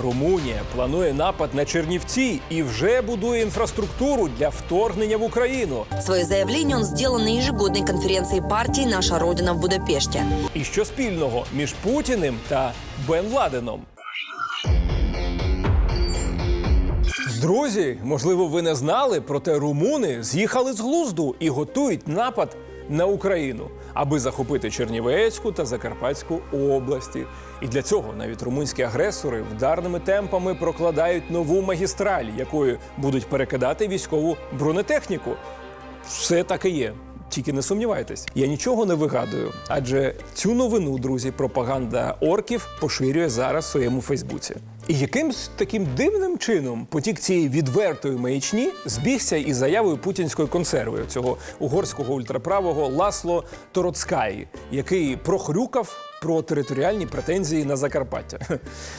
Румунія планує напад на Чернівці і вже будує інфраструктуру для вторгнення в Україну. Свое заявление он сделал на ежегодной конференции партии «Наша Родина» в Будапеште. І що спільного між Путіним та Бен Ладеном? Друзі, можливо, ви не знали, проте румуни з'їхали з глузду і готують напад на Україну, аби захопити Чернівецьку та Закарпатську області. І для цього навіть румунські агресори вдарними темпами прокладають нову магістраль, якою будуть перекидати військову бронетехніку. Все так і є. Тільки не сумнівайтесь, я нічого не вигадую, адже цю новину, друзі, пропаганда орків поширює зараз в своєму Фейсбуці. І якимсь таким дивним чином потік цієї відвертої маячні збігся із заявою путінської консерви цього угорського ультраправого Ласло Тороцкаї, який прохрюкав про територіальні претензії на Закарпаття.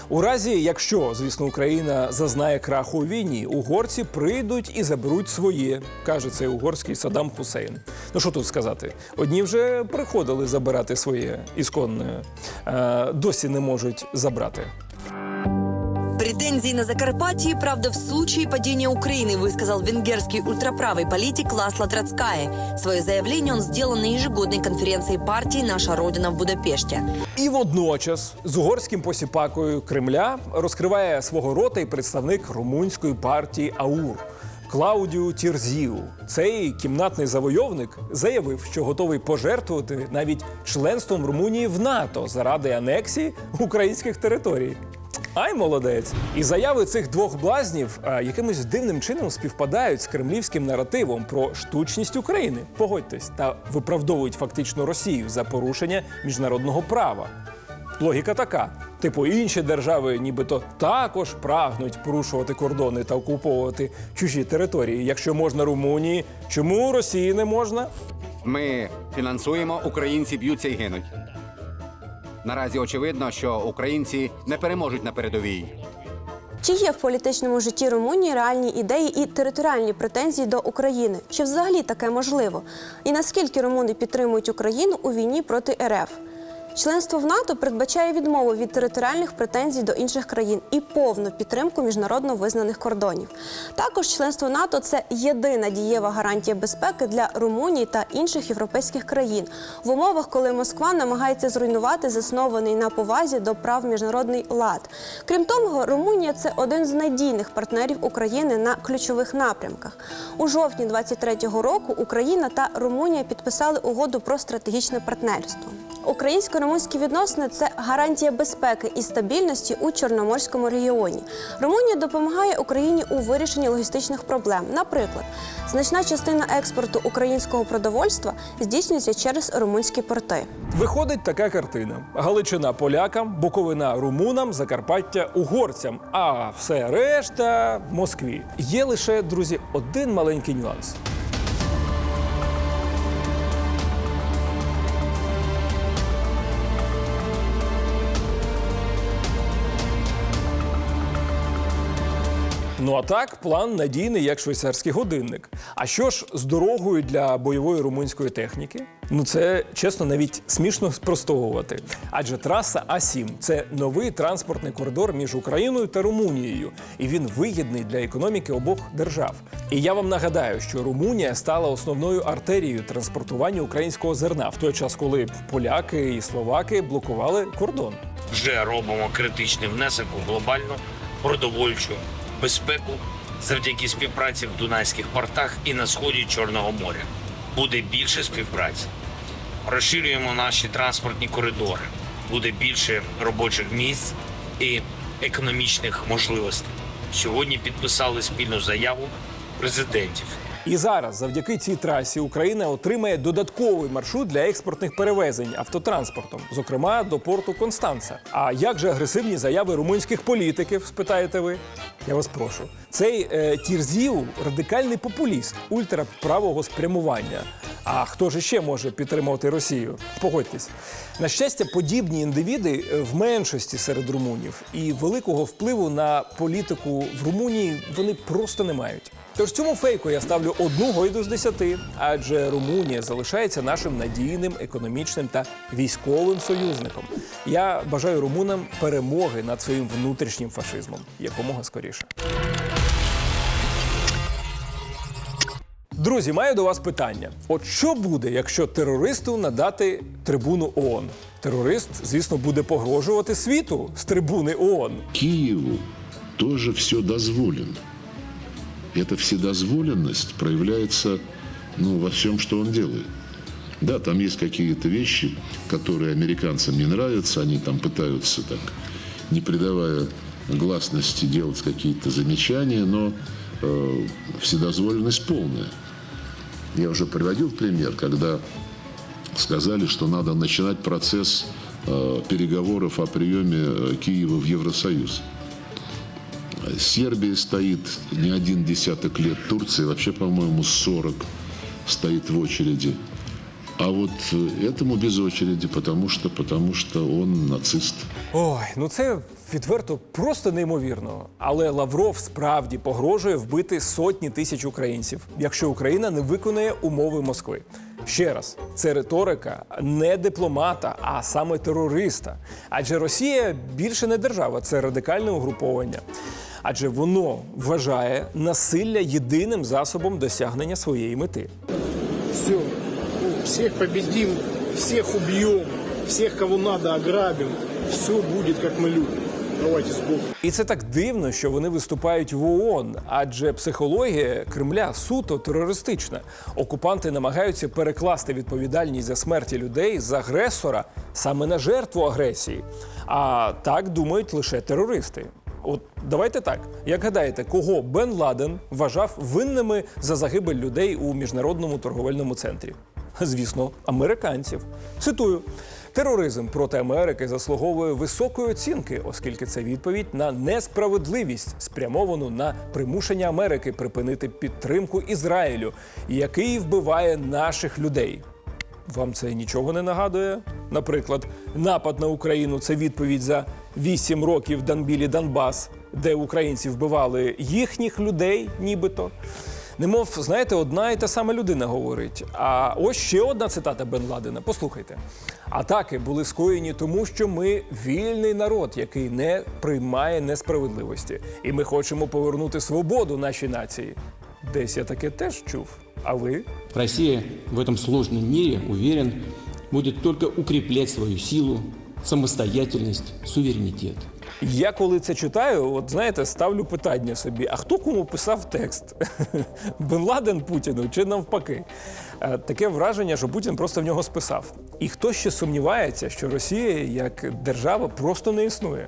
У разі, якщо, звісно, Україна зазнає краху у війні, угорці прийдуть і заберуть своє, каже цей угорський Саддам Хусейн. Ну що тут сказати? Одні вже приходили забирати своє ісконне, е, досі не можуть забрати Претензии на Закарпатье, правда, в случае падения Украины, высказал венгерский ультраправый политик Ласло Троцкая. Свое заявление он сделал на ежегодной конференции партии «Наша Родина» в Будапеште. І водночас з угорським посіпакою Кремля розкриває свого рота і представник румунської партії АУР. Клаудіу Тірзіу, цей кімнатний завойовник, заявив, що готовий пожертвувати навіть членством Румунії в НАТО заради анексії українських територій. Ай, молодець! І заяви цих двох блазнів а, якимось дивним чином співпадають з кремлівським наративом про штучність України. Погодьтесь, та виправдовують фактично Росію за порушення міжнародного права. Логіка така: типу, інші держави, нібито також прагнуть порушувати кордони та окуповувати чужі території. Якщо можна Румунії, чому Росії не можна? Ми фінансуємо, українці б'ються і гинуть. Наразі очевидно, що українці не переможуть на передовій. Чи є в політичному житті Румунії реальні ідеї і територіальні претензії до України? Чи взагалі таке можливо? І наскільки румуни підтримують Україну у війні проти РФ? Членство в НАТО передбачає відмову від територіальних претензій до інших країн і повну підтримку міжнародно визнаних кордонів. Також членство НАТО це єдина дієва гарантія безпеки для Румунії та інших європейських країн в умовах, коли Москва намагається зруйнувати заснований на повазі до прав міжнародний лад. Крім того, Румунія це один з надійних партнерів України на ключових напрямках. У жовтні 23-го року Україна та Румунія підписали угоду про стратегічне партнерство. Українсько-румунські відносини це гарантія безпеки і стабільності у Чорноморському регіоні. Румунія допомагає Україні у вирішенні логістичних проблем. Наприклад, значна частина експорту українського продовольства здійснюється через румунські порти. Виходить така картина: Галичина полякам, Буковина румунам, Закарпаття угорцям, а все решта Москві. Є лише друзі один маленький нюанс. Ну а так, план надійний, як швейцарський годинник. А що ж з дорогою для бойової румунської техніки? Ну це чесно, навіть смішно спростовувати. Адже траса А7 це новий транспортний коридор між Україною та Румунією, і він вигідний для економіки обох держав. І я вам нагадаю, що Румунія стала основною артерією транспортування українського зерна в той час, коли поляки і словаки блокували кордон. вже робимо критичний внесок у глобальну продовольчу безпеку завдяки співпраці в Дунайських портах і на сході Чорного моря. Буде більше співпраці. Розширюємо наші транспортні коридори. Буде більше робочих місць і економічних можливостей. Сьогодні підписали спільну заяву президентів. І зараз, завдяки цій трасі, Україна отримає додатковий маршрут для експортних перевезень автотранспортом, зокрема до порту Констанца. А як же агресивні заяви румунських політиків? Спитаєте ви? Я вас прошу. Цей е, Тірзіу радикальний популіст ультраправого спрямування. А хто ж ще може підтримувати Росію? Погодьтесь. На щастя, подібні індивіди е, в меншості серед румунів, і великого впливу на політику в Румунії вони просто не мають. Тож цьому фейку я ставлю одну гойду з десяти, адже Румунія залишається нашим надійним економічним та військовим союзником. Я бажаю румунам перемоги над своїм внутрішнім фашизмом якомога скоріше. Друзі, маю до вас питання: от що буде, якщо терористу надати трибуну ООН? Терорист, звісно, буде погрожувати світу з трибуни ООН. Киеву тоже все дозволено. Эта вседозволенность проявляется ну, во всем, что он делает. Да, там есть какие-то вещи, которые американцам не нравятся, они там пытаются так, не придавая гласности, делать какие-то замечания, но э, вседозволенность полная. Я уже приводил пример, когда сказали, что надо начинать процесс э, переговоров о приеме э, Киева в Евросоюз. Сербия стоит не один десяток лет, Турция вообще, по-моему, 40 стоит в очереди. А вот э, этому без очереди, потому что, потому что он нацист. Ой, ну це відверто просто неймовірно. Але Лавров справді погрожує вбити сотні тисяч українців, якщо Україна не виконає умови Москви. Ще раз, це риторика не дипломата, а саме терориста. Адже Росія більше не держава, це радикальне угруповання. Адже воно вважає насилля єдиним засобом досягнення своєї мети. Все, всех победим, всех убьем, всех, кого надо, ограбим. Все будет, как мы любим. Давайте с Богом. І це так дивно, що вони виступають в ООН, адже психологія Кремля суто терористична. Окупанти намагаються перекласти відповідальність за смерті людей з агресора саме на жертву агресії. А так думають лише терористи. От давайте так. Як гадаєте, кого Бен Ладен вважав винними за загибель людей у міжнародному торговельному центрі? Звісно, американців. Цитую. Тероризм проти Америки заслуговує високої оцінки, оскільки це відповідь на несправедливість, спрямовану на примушення Америки припинити підтримку Ізраїлю, який вбиває наших людей. Вам це нічого не нагадує? Наприклад, напад на Україну це відповідь за 8 років Данбілі Донбас, де українці вбивали їхніх людей, нібито. Немов, знаєте, одна і та сама людина говорить. А ось ще одна цитата Бен Ладена. Послухайте. Атаки були скоєні тому, що ми вільний народ, який не приймає несправедливості. І ми хочемо повернути свободу нашій нації. Десь я таке теж чув. А ви? Россия в этом сложном мире, уверен, будет только укреплять свою силу, самостоятельность, суверенитет. Я коли це читаю, от знаєте, ставлю питання собі: а хто кому писав текст? Бен Ладен Путіну чи навпаки? Е, Таке враження, що Путін просто в нього списав. І хто ще сумнівається, що Росія як держава просто не існує.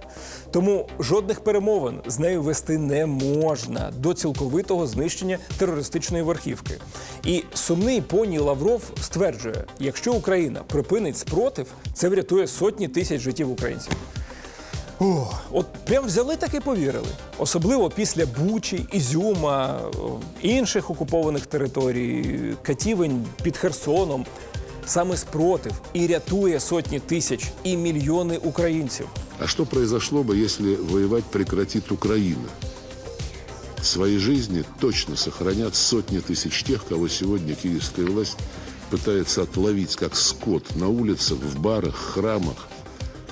Тому жодних перемовин з нею вести не можна до цілковитого знищення терористичної верхівки. І сумний поні Лавров стверджує: якщо Україна припинить спротив, це врятує сотні тисяч життів українців. О, от прям взяли так і повірили. Особливо після Бучі, Ізюма, о, інших окупованих територій, катівень під Херсоном. Саме спротив і рятує сотні тисяч і мільйони українців. А что произошло бы, если воевать прекратит Украина? Свои жизни точно сохранят сотни тысяч тех, кого сегодня киевская власть пытается отловить как скот на улицах, в барах, храмах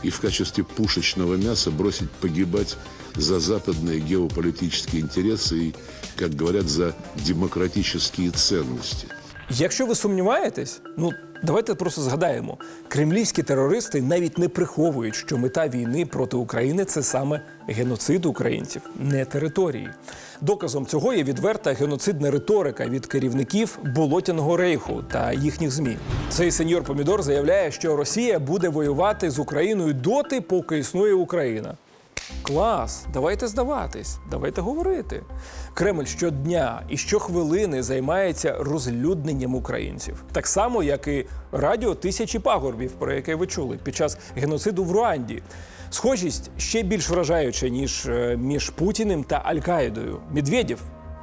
и в качестве пушечного мяса бросить погибать за западные геополитические интересы и, как говорят, за демократические ценности. Якщо ви сумніваєтесь, ну давайте просто згадаємо: кремлівські терористи навіть не приховують, що мета війни проти України це саме геноцид українців, не території. Доказом цього є відверта геноцидна риторика від керівників болотяного рейху та їхніх змі. Цей сеньор Помідор заявляє, що Росія буде воювати з Україною доти, поки існує Україна. Клас, давайте здаватись, давайте говорити. Кремль щодня і щохвилини займається розлюдненням українців, так само, як і радіо тисячі пагорбів, про яке ви чули під час геноциду в Руанді. Схожість ще більш вражаюча ніж е, між Путіним та Аль-Каїдою. Медведєв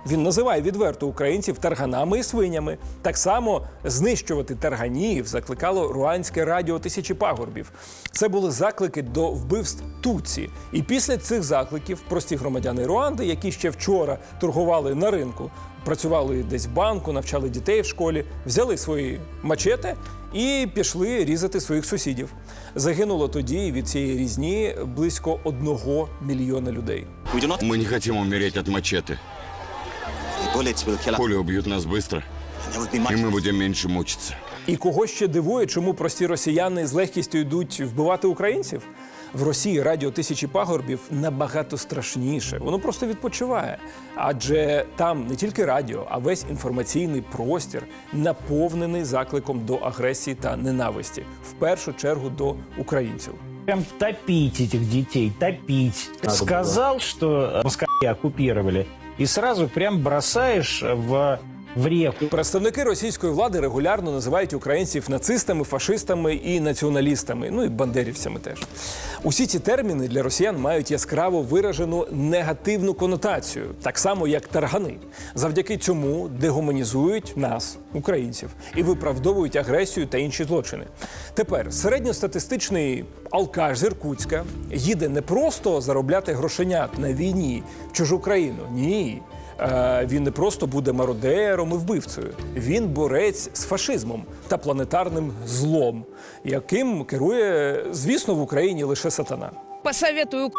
Він називає відверто українців тарганами і свинями. Так само знищувати тарганів закликало руанське радіо тисячі пагорбів. Це були заклики до вбивств Туці. І після цих закликів прості громадяни Руанди, які ще вчора торгували на ринку, працювали десь в банку, навчали дітей в школі, взяли свої мачети і пішли різати своїх сусідів. Загинуло тоді від цієї різні близько одного мільйона людей. Мы не хотим умереть от мачете. Пули убьют нас быстро, и мы будем меньше мучиться. І кого ще дивує, чому прості росіяни з легкістю йдуть вбивати українців? В Росії радіо тисячі пагорбів набагато страшніше. Воно просто відпочиває. Адже там не тільки радіо, а весь інформаційний простір наповнений закликом до агресії та ненависті, в першу чергу до українців. Прям топить этих детей, топить. Сказал, что москали оккупировали, и сразу прям бросаешь в, в реку. Представники російської влади регулярно називають українців нацистами, фашистами і націоналістами, ну і бандерівцями теж. Усі ці терміни для росіян мають яскраво виражену негативну конотацію, так само як таргани. Завдяки цьому дегуманізують нас, українців, і виправдовують агресію та інші злочини. Тепер середньостатистичний алкаш з Іркутська їде не просто заробляти грошенят на війні в чужу країну. Ні. Е, Він не просто буде мародером і вбивцею. Він борець з фашизмом та планетарним злом, яким керує, звісно, в Україні лише сатана. Посоветую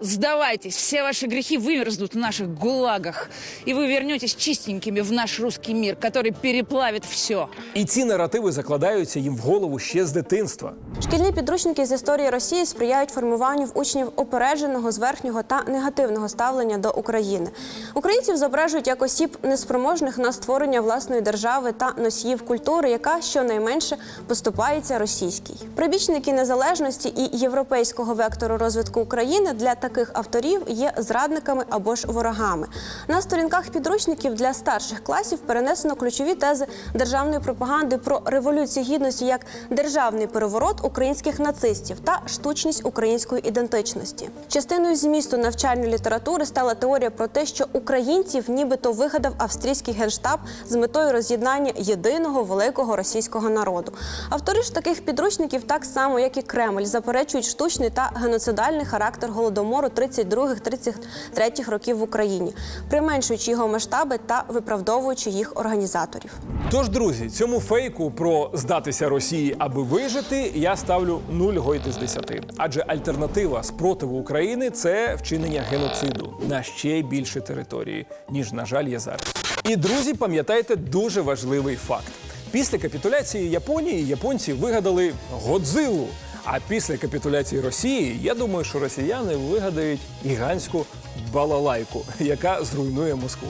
сдавайтесь, все ваши грехи вымерзнут в наших гулагах, и вы вернетесь чистенькими в наш русский мир, который переплавит все. І ці наративи закладаються їм в голову ще з дитинства. Шкільні підручники з історії Росії сприяють формуванню в учнів опередженого, зверхнього та негативного ставлення до України. Українців зображують як осіб неспроможних на створення власної держави та носіїв культури, яка щонайменше поступається російській. Прибічники незалежності і європейського вектору розвитку України для таких авторів є зрадниками або ж ворогами. На сторінках підручників для старших класів перенесено ключові тези державної пропаганди про революцію гідності як державний переворот українських нацистів та штучність української ідентичності. Частиною змісту навчальної літератури стала теорія про те, що українців нібито вигадав австрійський генштаб з метою роз'єднання єдиного великого російського народу. Автори ж таких підручників, так само як і Кремль, заперечують штучний та геноцидальний характер голодомору 32-33 років в Україні, применшуючи його масштаби та виправдовуючи їх організаторів. Тож, друзі, цьому фейку про здатися Росії, аби вижити, я ставлю 0 гойти з 10. Адже альтернатива спротиву України це вчинення геноциду на ще більше території, ніж, на жаль, є зараз. І друзі, пам'ятайте дуже важливий факт: після капітуляції Японії японці вигадали Годзилу. А після капітуляції Росії, я думаю, що росіяни вигадають гігантську балалайку, яка зруйнує Москву.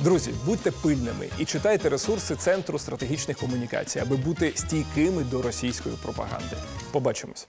Друзі, будьте пильними і читайте ресурси Центру стратегічних комунікацій, аби бути стійкими до російської пропаганди. Побачимось.